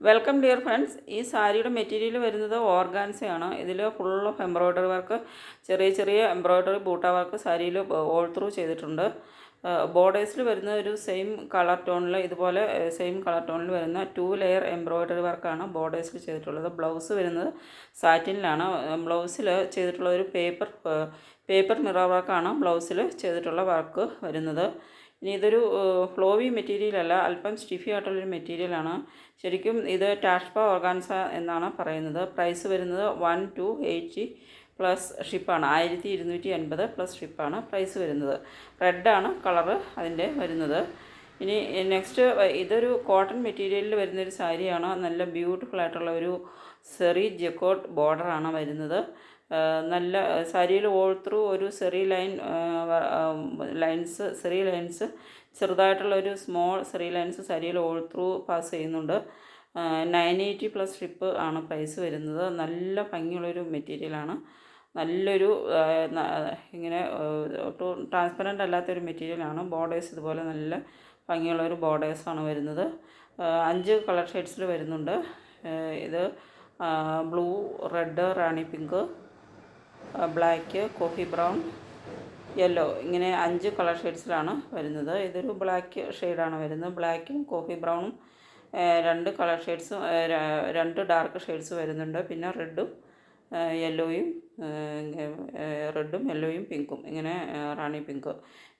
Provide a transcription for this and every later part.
Welcome dear friends ഈ സാരിയുടെ material വരുന്നത് ഓർഗാൻസയാണ്. ഇതിൽ ഫുൾ ഓഫ് എംബ്രോയ്ഡറി വർക്ക് ചെറിയ ചെറിയ എംബ്രോയ്ഡറി ബൂട്ട വർക്ക് സാരിയിൽ ഓൾ ത്രൂ ചെയ്തിട്ടുണ്ട്. ബോർഡേഴ്സിൽ വരുന്ന ഒരു സെയിം കളർ ടോണിൽ ഇതുപോലെ സെയിം കളർ ടോണിൽ വരുന്ന ടു ലെയർ എംബ്രോയ്ഡറി വർക്കാണ് ബോർഡേഴ്സിൽ ചെയ്തിട്ടുള്ളത്. ബ്ലൗസ് വരുന്നത് സാറ്റിനിലാണ് ബ്ലൗസിൽ ചെയ്തിട്ടുള്ള ഒരു പേപ്പർ പേപ്പർ മിറർ വർക്കാണ് ബ്ലൗസിൽ ചെയ്തിട്ടുള്ള വർക്ക് വരുന്നത്. ഇനി ഇതൊരു ഫ്ലോവി മെറ്റീരിയൽ അല്ല അല്പം സ്റ്റിഫി ആയിട്ടുള്ളൊരു മെറ്റീരിയലാണ് ശരിക്കും ഇത് ടാഷ്പ ഓർഗാൻസ എന്നാണ് പറയുന്നത്. പ്രൈസ് വരുന്നത് വൺ ടു എയ്റ്റി പ്ലസ് ഷിപ്പാണ് ആയിരത്തി ഇരുന്നൂറ്റി എൺപത് പ്ലസ് ഷിപ്പാണ് പ്രൈസ് വരുന്നത്. റെഡാണ് കളറ് അതിന്റെ വരുന്നത്. ഇനി നെക്സ്റ്റ് ഇതൊരു കോട്ടൺ മെറ്റീരിയലിൽ വരുന്നൊരു സാരിയാണ്. നല്ല ബ്യൂട്ടിഫുൾ ആയിട്ടുള്ള ഒരു സെറി ജെക്കോട്ട് ബോർഡറാണ് വരുന്നത്. നല്ല സാരിയിൽ ഓൾ ത്രൂ ഒരു zari line lines zari lines ചെറുതായിട്ടുള്ള ഒരു സ്മോൾ സെറി ലൈൻസ് സാരിയിൽ ഓൾ ത്രൂ പാസ് ചെയ്യുന്നുണ്ട്. നയൻ എയ്റ്റി പ്ലസ് ഷിപ്പ് ആണ് പ്രൈസ് വരുന്നത്. നല്ല ഭംഗിയുള്ളൊരു മെറ്റീരിയലാണ് നല്ലൊരു ഇങ്ങനെ ഒട്ടും ട്രാൻസ്പെറന്റ് അല്ലാത്തൊരു മെറ്റീരിയലാണ് ബോർഡേഴ്സ് ഇതുപോലെ നല്ല ഭംഗിയുള്ളൊരു ബോർഡേഴ്സാണ് വരുന്നത്. അഞ്ച് കളർ ഷെയ്ഡ്സിൽ വരുന്നുണ്ട്. ഇത് blue red rani pink black coffee brown yellow ഇങ്ങനെ അഞ്ച് കളർ ഷെയ്ഡ്സിലാണ് വരുന്നത്. ഇതൊരു ബ്ലാക്ക് ഷെയ്ഡാണ് വരുന്നത്. ബ്ലാക്കും കോഫി ബ്രൗണും രണ്ട് കളർ ഷെയ്ഡ്സും രണ്ട് ഡാർക്ക് ഷെയ്ഡ്സ് വരുന്നുണ്ട്. പിന്നെ റെഡും യെല്ലോയും റെഡും യെല്ലോയും പിങ്കും ഇങ്ങനെ റാണി പിങ്ക്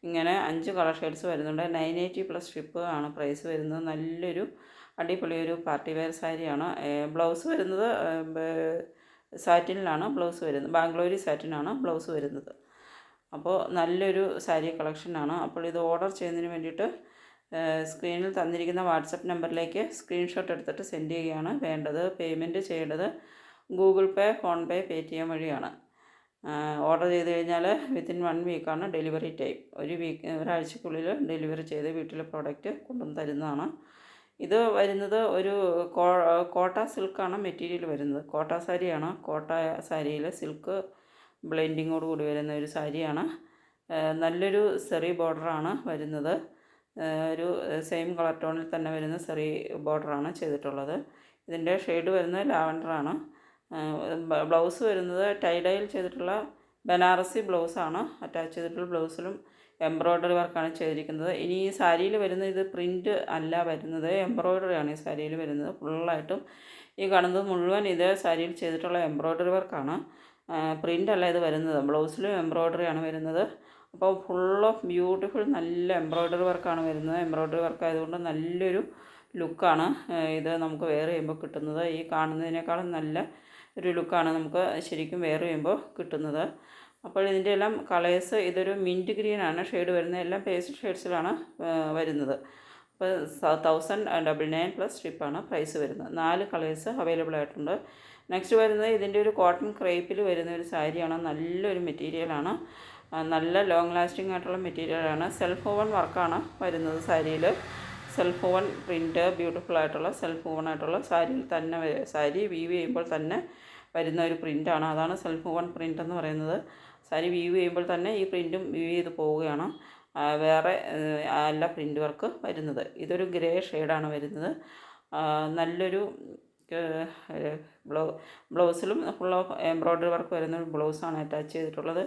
ഇങ്ങനെ അഞ്ച് കളർ ഷെയ്ഡ്സ് വരുന്നുണ്ട്. നയൻ എയ്റ്റി പ്ലസ് സ്ട്രിപ്പ് ആണ് പ്രൈസ് വരുന്നത്. നല്ലൊരു അടിപൊളി ഒരു പാർട്ടി വെയർ സാരിയാണ്. ബ്ലൗസ് വരുന്നത് സാറ്റിനിലാണ് ബ്ലൗസ് വരുന്നത്. ബാംഗ്ലൂരി സാറ്റിനാണ് ബ്ലൗസ് വരുന്നത്. അപ്പോൾ നല്ലൊരു സാരി കളക്ഷനാണ്. അപ്പോൾ ഇത് ഓർഡർ ചെയ്യുന്നതിന് വേണ്ടിയിട്ട് സ്ക്രീനിൽ തന്നിരിക്കുന്ന വാട്സപ്പ് നമ്പറിലേക്ക് സ്ക്രീൻഷോട്ട് എടുത്തിട്ട് സെൻഡ് ചെയ്യുകയാണ് വേണ്ടത്. പേയ്മെന്റ് ചെയ്യേണ്ടത് Google Pay PhonePe Paytm വഴിയാണ് ഓർഡർ ചെയ്ത് കഴിഞ്ഞാൽ വിത്തിൻ വൺ വീക്കാണ് ഡെലിവറി ടൈം. ഒരു വീക്ക് ഒരാഴ്ചക്കുള്ളിൽ ഡെലിവറി ചെയ്ത് വീട്ടിലെ പ്രോഡക്റ്റ് കൊണ്ടുവന്ന് തരുന്നതാണ്. ഇത് വരുന്നത് ഒരു കോട്ട സിൽക്കാണ് മെറ്റീരിയൽ വരുന്നത്. കോട്ട സാരിയാണ്. കോട്ട സാരിയിൽ സിൽക്ക് ബ്ലെൻഡിങ്ങോട് കൂടി വരുന്ന ഒരു സാരിയാണ്. നല്ലൊരു സെറി ബോർഡറാണ് വരുന്നത്. ഒരു സെയിം കളർ ടോണിൽ തന്നെ വരുന്ന സെറി ബോർഡറാണ് ചെയ്തിട്ടുള്ളത്. ഇതിന്റെ ഷെയ്ഡ് വരുന്നത് ലാവൻഡറാണ്. ബ്ലൗസ് വരുന്നത് ടൈഡയിൽ ചെയ്തിട്ടുള്ള ബനാറസി ബ്ലൗസാണ്. അറ്റാച്ച് ചെയ്തിട്ടുള്ള ബ്ലൗസിലും എംബ്രോയ്ഡറി വർക്കാണ് ചെയ്തിരിക്കുന്നത്. ഇനി ഈ സാരിയിൽ വരുന്ന ഇത് പ്രിന്റ് അല്ല വരുന്നത്. എംബ്രോയ്ഡറിയാണ് ഈ സാരിയിൽ വരുന്നത്. ഫുള്ളായിട്ടും ഈ കാണുന്നത് മുഴുവൻ ഇതേ സാരിയിൽ ചെയ്തിട്ടുള്ള എംബ്രോയ്ഡറി വർക്കാണ്. പ്രിന്റ് അല്ല ഇത് വരുന്നത്. ബ്ലൗസിലും എംബ്രോയ്ഡറിയാണ് വരുന്നത്. അപ്പോൾ ഫുൾ ഓഫ് ബ്യൂട്ടിഫുൾ നല്ല എംബ്രോയ്ഡറി വർക്കാണ് വരുന്നത്. എംബ്രോയ്ഡറി വർക്ക് ആയതുകൊണ്ട് നല്ലൊരു ലുക്കാണ് ഇത് നമുക്ക് വെയർ ചെയ്യുമ്പോൾ കിട്ടുന്നത്. ഈ കാണുന്നതിനേക്കാളും നല്ല ഒരു ലുക്കാണ് നമുക്ക് ശരിക്കും വെയർ ചെയ്യുമ്പോൾ കിട്ടുന്നത്. അപ്പോൾ ഇതിന്റെ എല്ലാം കളേഴ്സ് ഇതൊരു മിന്റ് ഗ്രീനാണ്. ഷെയ്ഡ് വരുന്നത് എല്ലാം പേസ്റ്റ് ഷെയ്ഡ്സിലാണ് വരുന്നത്. അപ്പോൾ തൗസൻഡ് ഡബിൾ നയൻ പ്ലസ് സ്ട്രിപ്പാണ് പ്രൈസ് വരുന്നത്. നാല് കളേഴ്സ് അവൈലബിൾ ആയിട്ടുണ്ട്. നെക്സ്റ്റ് വരുന്നത് ഇതിന്റെ ഒരു കോട്ടൺ ക്രേപ്പിൽ വരുന്ന ഒരു സാരിയാണ്. നല്ലൊരു മെറ്റീരിയലാണ് നല്ല ലോങ് ലാസ്റ്റിംഗ് ആയിട്ടുള്ള മെറ്റീരിയലാണ് സെൽഫ് ഓവൺ വർക്കാണ് വരുന്നത് സാരിയിൽ. സെൽഫ് ഓവൺ പ്രിന്റ് ബ്യൂട്ടിഫുൾ ആയിട്ടുള്ള സെൽഫ് ഓവൺ ആയിട്ടുള്ള സാരിയിൽ തന്നെ സാരി വീവ് ചെയ്യുമ്പോൾ തന്നെ വരുന്ന ഒരു പ്രിന്റാണ് അതാണ് സെൽഫ് ഓവൺ പ്രിന്റ് എന്ന് പറയുന്നത്. സാരി വ്യൂ ചെയ്യുമ്പോൾ തന്നെ ഈ പ്രിന്റും വ്യൂ ചെയ്ത് പോവുകയാണ്. വേറെ അല്ല പ്രിന്റ് വർക്ക് വരുന്നത്. ഇതൊരു ഗ്രേ ഷെയ്ഡാണ് വരുന്നത്. നല്ലൊരു ബ്ലൗ ബ്ലൗസിലും ഫുൾ ഓഫ് എംബ്രോയ്ഡറി വർക്ക് വരുന്ന ഒരു ബ്ലൗസാണ് അറ്റാച്ച് ചെയ്തിട്ടുള്ളത്.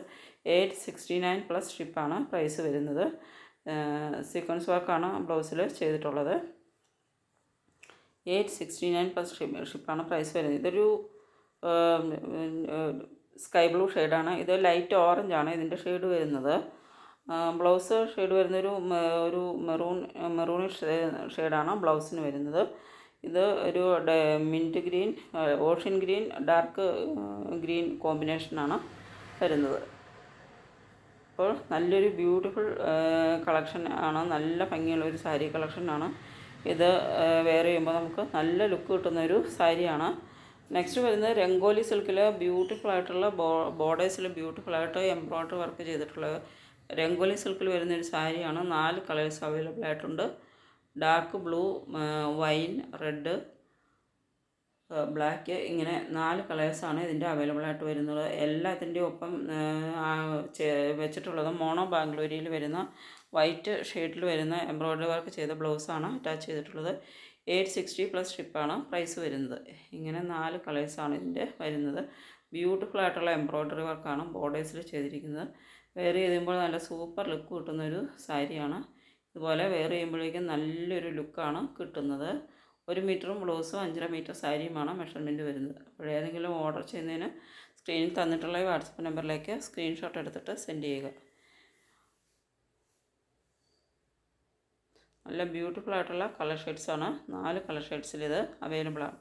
എയ്റ്റ് സിക്സ്റ്റി നയൻ പ്ലസ് ഷിപ്പാണ് പ്രൈസ് വരുന്നത്. സീക്വൻസ് വർക്കാണ് ബ്ലൗസിൽ ചെയ്തിട്ടുള്ളത്. എയ്റ്റ് സിക്സ്റ്റി നയൻ പ്ലസ് ഷിപ്പാണ് പ്രൈസ് വരുന്നത്. ഇതൊരു സ്കൈ ബ്ലൂ ഷെയ്ഡാണ്. ഇത് ലൈറ്റ് ഓറഞ്ച് ആണ് ഇതിന്റെ ഷെയ്ഡ് വരുന്നത്. ബ്ലൗസ് ഷെയ്ഡ് വരുന്നൊരു ഒരു മെറൂൺ മെറൂണിഷ് ഷെയ്ഡാണ് ബ്ലൗസിന് വരുന്നത്. ഇത് ഒരു mint green ocean green dark green കോമ്പിനേഷനാണ് വരുന്നത്. അപ്പോൾ നല്ലൊരു ബ്യൂട്ടിഫുൾ കളക്ഷൻ ആണ്. നല്ല ഭംഗിയുള്ള ഒരു സാരി കളക്ഷനാണ് ഇത് വെയർ ചെയ്യുമ്പോൾ നമുക്ക് നല്ല ലുക്ക് കിട്ടുന്ന ഒരു സാരിയാണ്. നെക്സ്റ്റ് വരുന്നത് രംഗോലി സിൽക്കിൽ ബ്യൂട്ടിഫുൾ ആയിട്ടുള്ള ബോ ബോർഡേഴ്സിൽ ബ്യൂട്ടിഫുൾ ആയിട്ട് എംബ്രോയ്ഡറി വർക്ക് ചെയ്തിട്ടുള്ള രംഗോലി സിൽക്കിൽ വരുന്ന ഒരു സാരിയാണ്. നാല് കളേഴ്സ് അവൈലബിൾ ആയിട്ടുണ്ട്. Dark blue wine red black ഇങ്ങനെ നാല് കളേഴ്സാണ് ഇതിന്റെ അവൈലബിൾ ആയിട്ട് വരുന്നത്. എല്ലാത്തിന്റെയും ഒപ്പം വെച്ചിട്ടുള്ളത് മോണോ ബാംഗ്ലൂരിയിൽ വരുന്ന വൈറ്റ് ഷെയ്ഡിൽ വരുന്ന എംബ്രോയ്ഡറി വർക്ക് ചെയ്ത ബ്ലൗസാണ് അറ്റാച്ച് ചെയ്തിട്ടുള്ളത്. എയ്റ്റ് സിക്സ്റ്റി പ്ലസ് ഷിപ്പാണ് പ്രൈസ് വരുന്നത്. ഇങ്ങനെ നാല് കളേഴ്സാണ് ഇതിന്റെ വരുന്നത്. ബ്യൂട്ടിഫുൾ ആയിട്ടുള്ള എംബ്രോയ്ഡറി വർക്കാണ് ബോർഡേഴ്സിൽ ചെയ്തിരിക്കുന്നത്. വെയർ ചെയ്യുമ്പോൾ നല്ല സൂപ്പർ ലുക്ക് കിട്ടുന്നൊരു സാരിയാണ്. ഇതുപോലെ വെയർ ചെയ്യുമ്പോഴേക്കും നല്ലൊരു ലുക്കാണ് കിട്ടുന്നത്. ഒരു മീറ്ററും ബ്ലൗസും അഞ്ചര മീറ്റർ സാരിയുമാണ് മെഷർമെന്റ് വരുന്നത്. അപ്പോൾ ഏതെങ്കിലും ഓർഡർ ചെയ്യുന്നതിന് സ്ക്രീനിൽ തന്നിട്ടുള്ള വാട്സപ്പ് നമ്പറിലേക്ക് സ്ക്രീൻഷോട്ട് എടുത്തിട്ട് സെൻഡ് ചെയ്യുക. നല്ല ബ്യൂട്ടിഫുൾ ആയിട്ടുള്ള കളർ ഷെയ്ഡ്സാണ്. നാല് കളർ ഷെയ്ഡ്സിൽ ഇത് അവൈലബിൾ ആണ്